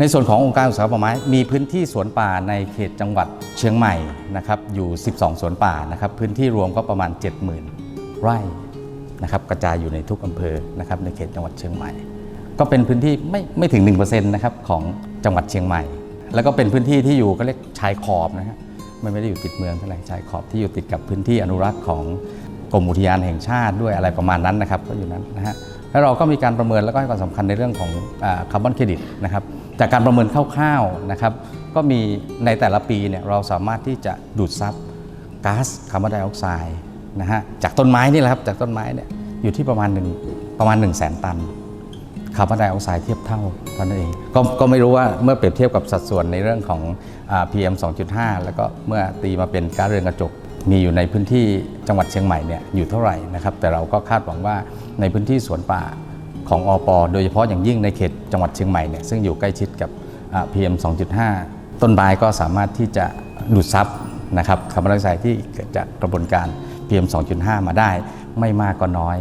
ในส่วนขององค์การอุตสาหกรรมป่าไม้มีพื้นที่สวนป่าในเขตจังหวัดเชียงใหม่นะครับอยู่ 12 สวนป่านะครับพื้นที่รวมก็ประมาณ 70,000 ไร่นะครับกระจายอยู่ในทุกอำเภอนะครับในเขตจังหวัดเชียงใหม่ ก็เป็นพื้นที่ไม่ไม่ถึง1%นะครับของจังหวัดเชียงใหม่ แล้วก็เป็นพื้นที่ที่อยู่ก็เรียกชายขอบนะฮะไม่ไม่ได้อยู่ติดเมืองเท่าไหร่ชายขอบที่อยู่ติดกับพื้นที่อนุรักษ์ของกรมอุทยานแห่งชาติด้วยอะไรประมาณนั้นนะครับก็อยู่นั้นนะฮะ แล้วเราก็มีการประเมินแล้วก็ให้ความสำคัญในเรื่องของคาร์บอนเครดิตนะครับจากการประเมินคร่าวๆนะครับก็มีในแต่ละปีเนี่ยเราสามารถที่จะดูดซับก๊าซคาร์บอนไดออกไซด์นะฮะจากต้นไม้นี่แหละครับจากต้นไม้เนี่ยอยู่ที่ประมาณหนึ่งประมาณ1 0 0 0 0แสนตันคาร์บอนไดออกไซด์เทียบเท่าเท่านั้นเองก็ก็ไม่รู้ว่าเมื่อเปรียบเทียบกับสัดส่วนในเรื่องของอ่า PM 2.5 แล้วก็เมื่อตีมาเป็นก๊าซเรือนกระจก มีอยู่ในพื้นที่จังหวัดเชียงใหม่เนี่ยอยู่เท่าไหร่นะครับแต่เราก็คาดหวังว่าในพื้นที่สวนป่าของอปโดยเฉพาะอย่างยิ่งในเขตจังหวัดเชียงใหม่เนี่ยซึ่งอยู่ใกล้ชิดกับ PM 2.5 ต้นไม้ก็สามารถที่จะดูดซับนะครับคาร์บอนไดออกไซด์ที่เกิดจากกระบวนการ PM 2.5 มาได้ไม่มากก็น้อย